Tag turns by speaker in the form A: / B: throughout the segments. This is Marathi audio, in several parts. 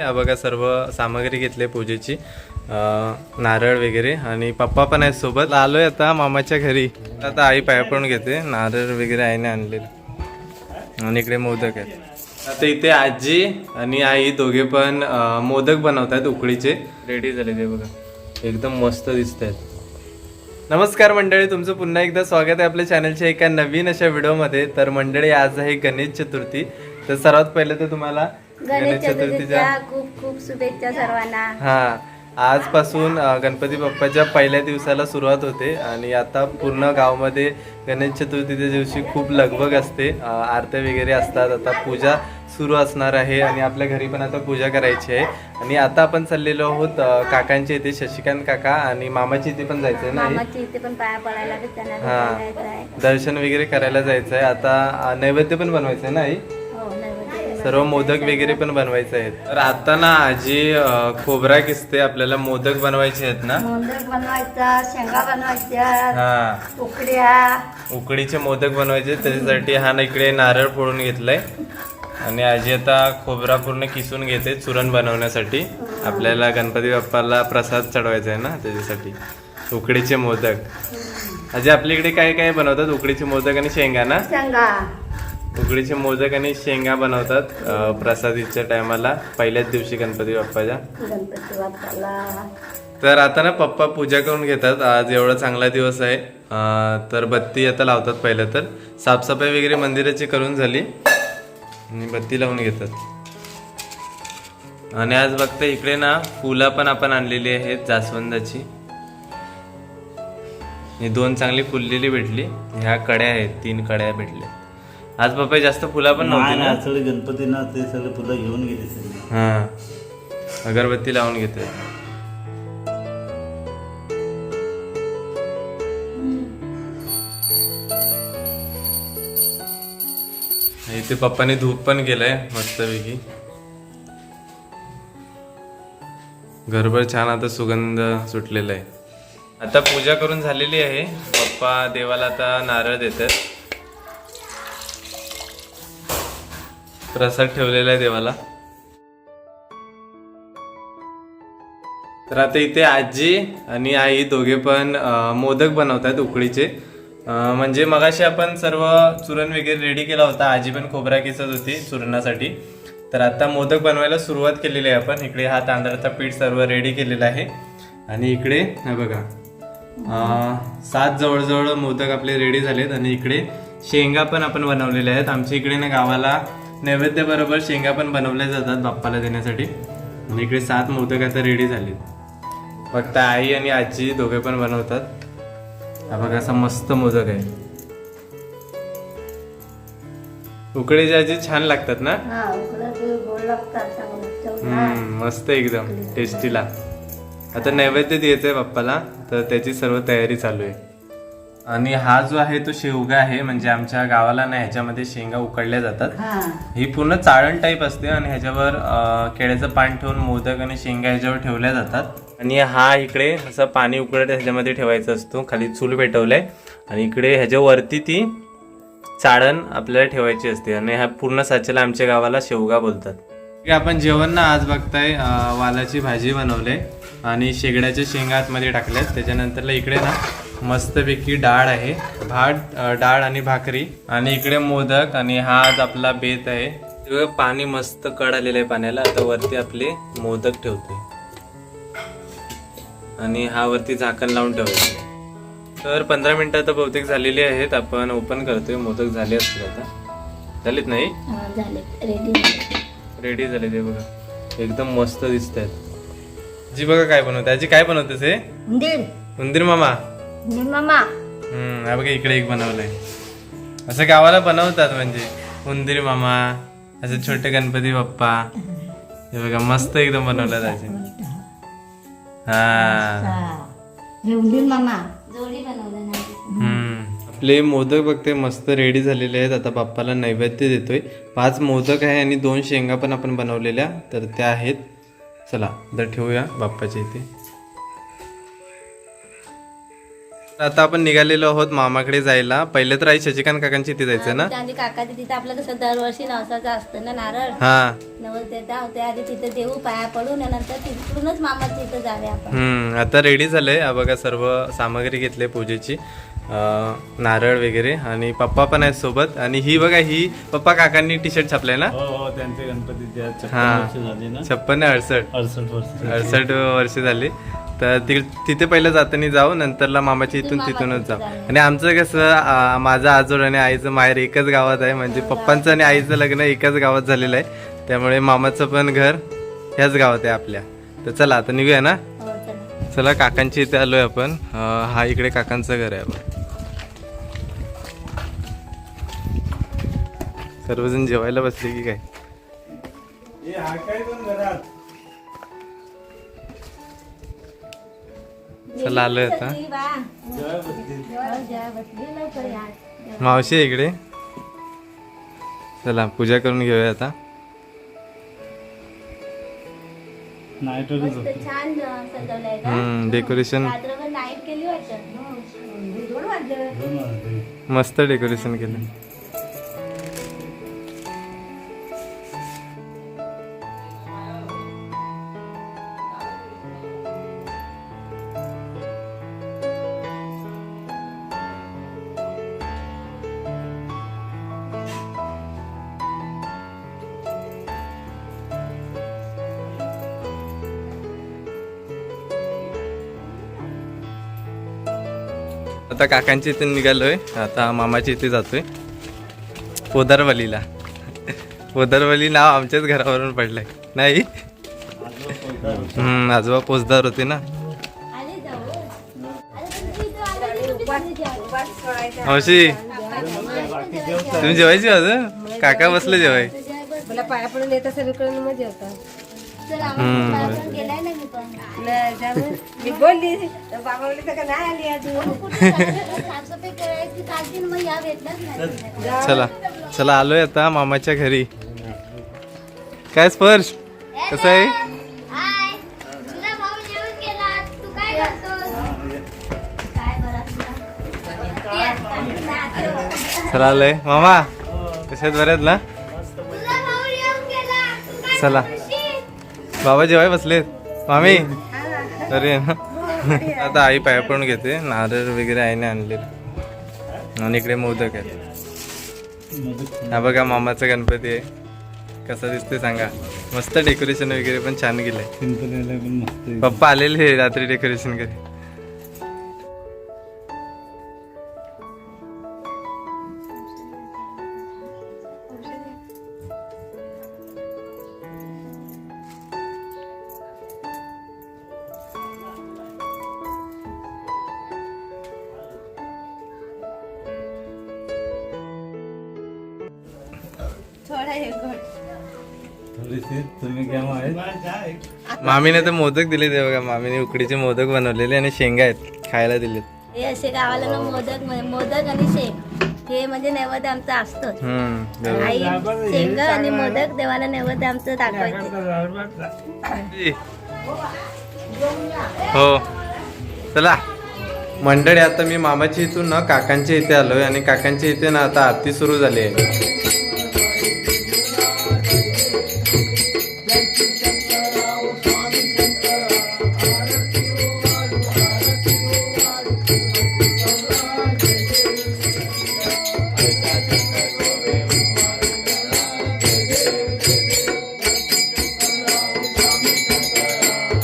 A: हा बघा सर्व सामग्री घेतली पूजेची. अं, नारळ वगैरे आणि पप्पा पण आहेत सोबत. आलोय आता मामाच्या घरी. आता आई पाया पडून घेते. नारळ वगैरे आईने आणलेलं. आणि इकडे मोदक आहेत. आता इथे आजी आणि आई दोघे पण मोदक बनवतात उकडीचे. रेडी झाले ते बघा. एकदम मस्त दिसत आहेत नमस्कार मंडळी तुमचं पुन्हा एकदा स्वागत आहे आपल्या चॅनलच्या एका नवीन अशा व्हिडिओमध्ये तर मंडळी आज आहे गणेश चतुर्थी. तर सर्वात पहिले तर तुम्हाला
B: गणेश चतुर्थीच्या खूप खूप शुभेच्छा सर्वांना.
A: हा आजपासून गणपती बाप्पाच्या पहिल्या दिवसाला सुरुवात होते आणि आता पूर्ण गावामध्ये गणेश चतुर्थीच्या दिवशी खूप लगबग असते. आरत्या वगैरे असतात आता पूजा सुरू असणार आहे आणि आपल्या घरी पण आता पूजा करायची आहे. आणि आता आपण चाललेलो आहोत काकांच्या इथे शशिकांत काका आणि मामाच्या इथे पण जायचं ना?
B: मामाची
A: हा. दर्शन वगैरे करायला जायचं आहे आता नैवेद्य पण बनवायचं आहे ना आई सर्व मोदक वगैरे पण बनवायचे आहेत. तर आता ना आजी अ, खोबरा किसते आपल्याला मोदक बनवायचे आहेत ना.
B: मोदक बनवायचा शेंगा बनवायच्या
A: हा.
B: उकड्या.
A: उकडीचे मोदक बनवायचे त्याच्यासाठी हा ना इकडे नारळ फोडून घेतलाय. आणि आजी आता खोबरा पूर्ण किसून घेते चुरण बनवण्यासाठी. आपल्याला गणपती बाप्पाला प्रसाद चढवायचा आहे ना त्याच्यासाठी. उकडीचे मोदक. आजी आपल्या इकडे काय काय बनवतात उकडीचे मोदक आणि शेंगा ना?
B: शेंगा.
A: उकडीचे मोदक आणि शेंगा बनवतात प्रसादीच्या टायमाला. पहिल्याच दिवशी गणपती बाप्पाच्या.
B: गणपती बाप्पाला.
A: तर आता ना पप्पा पूजा करून घेतात. आज एवढा चांगला दिवस आहे. तर बत्ती आता लावतात पहिलं तर. साफसफाई वगैरे मंदिराची करून झाली. आणि बत्ती लावून घेतात. आणि आज बघता इकडे ना फुलं पण आपण आणलेली आहेत जास्वंदाची. दोन चांगली फुललेली भेटली. ह्या कड्या आहेत तीन कड्या भेटल्या. आज पप्पा जास्त फुला पण नव्हती ना?
C: ना सगळे गणपतींना ते सगळे फुलं घेऊन गेले सगळे.
A: हा. अगरबत्ती लावून घेते इथे पप्पाने धूप पण केलंय मस्तपैकी. घरभर छान आता सुगंध सुटलेला आहे. आता पूजा करून झालेली आहे. पप्पा देवाला आता नारळ देतात. प्रसाद ठेवलेला आहे देवाला. तर आता इथे आजी आणि आई दोघे पण मोदक बनवतात उकडीचे. म्हणजे मगाशी आपण सर्व चुरण वगैरे रेडी केला होता. आजी पण खोबरा किसत होती चुरणासाठी. तर आता मोदक बनवायला सुरुवात केलेली आहे आपण. इकडे हा तांदळाचा पीठ सर्व रेडी केलेला आहे. आणि इकडे हा बघा सात जवळजवळ मोदक आपले रेडी झालेत. आणि इकडे शेंगा पण आपण बनवलेल्या आहेत. आमच्या इकडे ना गावाला नैवेद्य बरोबर शेंगा पण बनवल्या जातात बाप्पाला देण्यासाठी. आणि इकडे सात मोदक आता रेडी झालेत. फक्त आई आणि आजी दोघे पण बनवतात. हा बघा असा मस्त मोदक आहे. उकडीचे आजी छान लागतात ना?
B: हा उकडं ते गोड लागतात चांगलं चव
A: हम्म, मस्त एकदम टेस्टीला आता नैवेद्य द्यायचंय बाप्पाला तर त्याची सर्व तयारी चालू आहे. आणि हा जो आहे तो शेवगा आहे म्हणजे आमच्या गावाला ना ह्याच्यामध्ये शेंगा उकडल्या जातात.
B: हा.
A: ही पूर्ण चाळण टाईप असते आणि ह्याच्यावर केळ्याचं पान ठेवून मोदक आणि शेंगा ह्याच्यावर ठेवल्या जातात. आणि हा इकडे असं पाणी उकळत ह्याच्यामध्ये ठेवायचा असतो. खाली चूल पेटवलाय. आणि इकडे ह्याच्यावरती ती चाळण आपल्याला ठेवायची असते. आणि ह्या पूर्ण साचेला आमच्या गावाला शेवगा बोलतात. आपण जेवण ना आज बघताय वालाची भाजी बनवले. आणि शेगड्याच्या शेंगा आतमध्ये टाकल्यात. त्याच्यानंतरला इकडे ना मस्तपैकी डाळ आहे. भात डाळ आणि भाकरी. आणि इकडे मोदक आणि हा आज आपला बेत आहे. हे पाणी मस्त कड आलेलं आहे पाण्याला. आता वरती आपले मोदक ठेवतोय आणि हा वरती झाकण लावून ठेवायचं तर पंधरा मिनिटं आता बहुतेक झालेली आहेत. आपण ओपन करतोय. मोदक झाले असतील आता. झालेत नाही?
B: हा, झाले रेडी
A: रेडी झाले ते बघा. एकदम मस्त दिसत आहेत जी बघा काय बनवते. आजी काय बनवतेस हे?
B: उंदीर.
A: उंदीर मामा.
B: मामा.
A: हम्म हा बघा इकडे एक बनवलंय. असं गावाला बनवतात म्हणजे. उंदीर मामा असे छोटे गणपती बाप्पा. हे बघा मस्त एकदम बनवलं आजी हा.
B: उंदीर मामा. जोडी बनवलं ना
A: हम्म. आपले मोदक बघते मस्त रेडी झालेले आहेत. आता बाप्पाला नैवेद्य देतोय. पाच मोदक आहे आणि दोन शेंगा पण आपण बनवलेल्या तर त्या आहेत. चला तर ठेवूया बाप्पाच्या इथे. आता आपण निघालेलो आहोत मामाकडे जायला. पहिले तर आई शशिकांत काकांची इथे जायचं ना?
B: आणि काकाची तिथे आपलं कसं दरवर्षी नवसाचं असतं ना नारळ?
A: हा.
B: नवस होते. आधी तिथे देऊ पाया पडून आणि नंतर तिकडूनच मामाच्या इथं जावे आपण.
A: हम्म आता रेडी झालंय. हा बघा सर्व सामग्री घेतली पूजेची. अं, नारळ वगैरे आणि पप्पा पण आहेत सोबत. आणि ही बघा ही पप्पा काकांनी टी शर्ट छापलाय ना?
C: हो हो त्यांचे गणपतीचे आज छप्पन
A: हा.
C: वर्ष झाली ना?
A: छप्पन अडसठ
C: वर्ष.
A: अडसठ वर्ष झाली. तर ति- तिथे पहिलं जाताना जाऊ नंतरला मामाच्या इथून तिथूनच जाऊ. आणि आमचं कसं माझं आजोळ आणि आईचं माहेर एकच गावात आहे. म्हणजे पप्पांचं आणि आईचं लग्न एकाच गावात झालेलं आहे. त्यामुळे मामाचं पण घर ह्याच गावात आहे आपल्या. तर चला आता निघूया ना?
B: हो चला.
A: चला काकांच्या इथे आलोय आपण. हा इकडे काकांचं घर आहे आपण सर्वजण जेवायला बसले की काय? चला आलोय आता. मावशी आहे इकडे. चला पूजा करून घेऊया आता. डेकोरेशन. मस्त डेकोरेशन केलं. आता काकांच्या इथे निघालोय. आता मामाच्या इथे जातोय. पोदारवलीला. पोदारवली नाव आमच्याच घरावरून पडलंय. नाही?
C: आजोबा होते.
A: हम्म आजोबा पोचदार होते ना.
B: हौशी तुम्ही
A: जेवायची अजून काका बसले जेवाय.
D: मला पाया पडून येत असेल मग जेवतात
B: मी पण.
D: मी बोलली तर बाबा बोलले तर का नाही आली अजून?
B: कुठे जायचं? साफसफाई करायची चालतील मग या भेटलाच नाही.
A: चला चला आलोय आता मामाच्या घरी. काय स्पर्श? कसं आहे?
B: हाय. तुझा भाऊ जेवण केला तू काय करतोस? काय बरं तुझा
A: चला आलोय. मामा कशात बऱ्यात ना?
B: भाऊ जेवण केला तू काय
A: चला. बाबा जेवाय बसलेत. मामी? अरे आता आई पाया पडून घेते. नारळ वगैरे आईने आणलेले आणि इकडे मोदक
C: मदत
A: हा बघा मामाचा गणपती आहे. कसा दिसतोय सांगा. मस्त डेकोरेशन वगैरे पण छान
C: पण आहे.
A: पप्पा आलेले रात्री डेकोरेशन करे मामीने तर मोदक दिले ते बघा. मामीने उकडीचे मोदक बनवलेले आणि शेंगा आहेत. खायला दिलेत.
B: हे असे गावाला ना मोदक मोदक आणि शेंग. हे म्हणजे नैवेद्य आमचं
A: बरोबर.
B: आई शेंग आणि मोदक देवाला नैवेद्य आमचं दाखवायचे.
A: हो. चला. मंडळी आता मी मामाच्या इथून ना काकांच्या इथे आलोय आणि काकांच्या इथे ना आता आरती सुरू झाली आहे.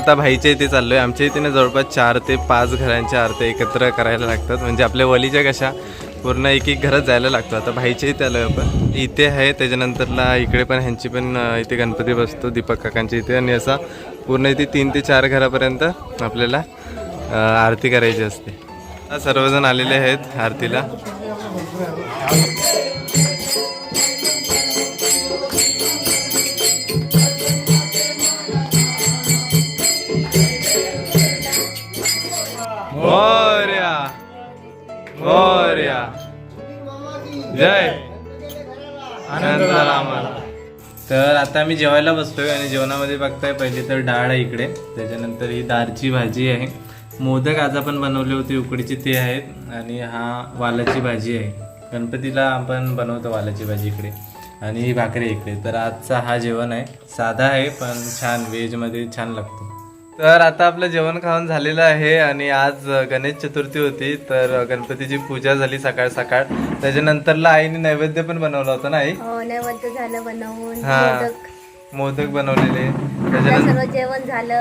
A: आता भाईच्या इथे चाललोय. आमच्या इथे ना जवळपास चार ते पाच घरांच्या आरत्या एकत्र करायला लागतात. म्हणजे आपल्या वलीच्या कशा पूर्ण एक एक घरात जायला लागतो. आता भाईच्या इथे आलोय आपण. इथे आहे त्याच्यानंतरला इकडे पण ह्यांची पण इथे गणपती बसतो दीपक काकांच्या इथे. आणि असा पूर्ण इथे तीन ते चार घरापर्यंत आपल्याला आरती करायची असते. सर्वजण आलेले आहेत आरतीला. आता आम्ही जेवायला बसतोय आणि जेवणामध्ये बघताय पहिली तर डाळ आहे इकडे. त्याच्यानंतर ही दारची भाजी आहे. मोदक आज आपण बनवले होते उकडीचे ते आहेत आणि हा वालाची भाजी आहे. गणपतीला आपण बनवतो वालाची भाजी इकडे आणि ही भाकरी इकडे. तर आजचा हा जेवण आहे. साधा आहे पण छान व्हेजमध्ये छान लागतो. तर आता आपलं जेवण खाऊन झालेलं आहे आणि आज गणेश चतुर्थी होती तर गणपतीची पूजा झाली सकाळ सकाळ. त्याच्यानंतरला आईने नैवेद्य पण बनवला होता ना आई?
B: हो नैवेद्य झालं बनवून
A: हा.
B: मोदक.
A: बनवलेले. त्याच्यानंतर
B: सर्व जेवण झालं.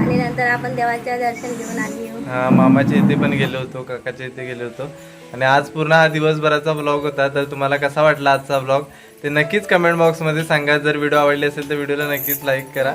B: आणि नंतर आपण देवाच्या दर्शन घेऊन आली.
A: हा मामाच्या इथे पण गेलो होतो काकाच्या इथे गेलो होतो. आणि आज पूर्ण हा दिवसभराचा ब्लॉग होता. तर तुम्हाला कसा वाटला आजचा ब्लॉग ते नक्कीच कमेंट बॉक्समध्ये सांगा. जर व्हिडिओ आवडले असेल तर व्हिडिओला नक्कीच लाईक
B: करा.